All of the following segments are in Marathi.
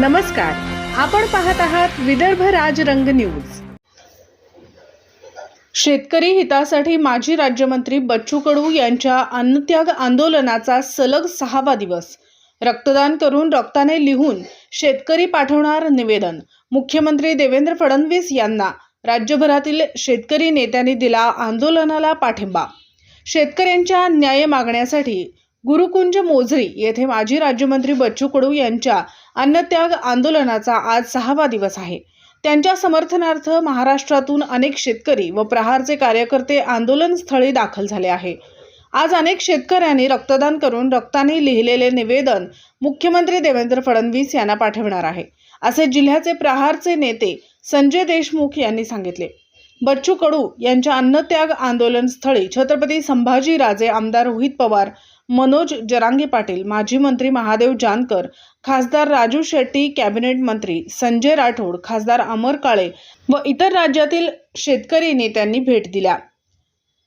नमस्कार. आपण पाहत आहात विदर्भ राजरंग न्यूज. शेतकरी हितासाठी माजी राज्यमंत्री बच्चू कडू यांच्या अन्नत्याग आंदोलनाचा सलग सहावा दिवस. रक्तदान करून रक्ताने लिहून शेतकरी पाठवणार निवेदन. मुख्यमंत्री देवेंद्र फडणवीस यांना राज्यभरातील शेतकरी नेत्यांनी दिला आंदोलनाला पाठिंबा. शेतकऱ्यांच्या न्याय मागण्यासाठी गुरुकुंज मोझरी येथे माजी राज्यमंत्री बच्चू कडू यांच्या अन्नत्याग आंदोलनाचा आज सहावा दिवस आहे. त्यांच्या समर्थनार्थ महाराष्ट्रातून अनेक शेतकरी व प्रहारचे कार्यकर्ते आंदोलनस्थळी दाखल झाले आहे. आज अनेक शेतकऱ्यांनी रक्तदान करून रक्ताने लिहिलेले निवेदन मुख्यमंत्री देवेंद्र फडणवीस यांना पाठवणार आहे असे जिल्ह्याचे प्रहारचे नेते संजय देशमुख यांनी सांगितले. बच्चू कडू यांच्या अन्नत्याग आंदोलन स्थळी छत्रपती संभाजी राजे आमदार रोहित पवार मनोज जरांगे पाटील माजी मंत्री महादेव जानकर खासदार राजू शेट्टी कॅबिनेट मंत्री संजय राठोड खासदार अमर काळे व इतर राज्यातील शेतकरी नेत्यांनी भेट दिल्या.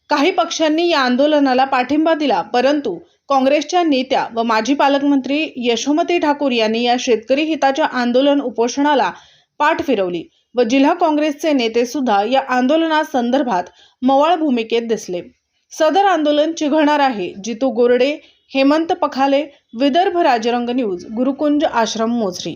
काही पक्षांनी या आंदोलनाला पाठिंबा दिला परंतु काँग्रेसच्या नेत्या व माजी पालकमंत्री यशोमती ठाकूर यांनी या शेतकरी हिताच्या आंदोलन उपोषणाला पाठ फिरवली व जिल्हा काँग्रेसचे नेते सुद्धा या आंदोलनासंदर्भात मवाळ भूमिकेत दिसले. सदर आंदोलन चिघळणार आहे. जितू गोरडे हेमंत पखाले विदर्भ राजरंग न्यूज गुरुकुंज आश्रम मोझरी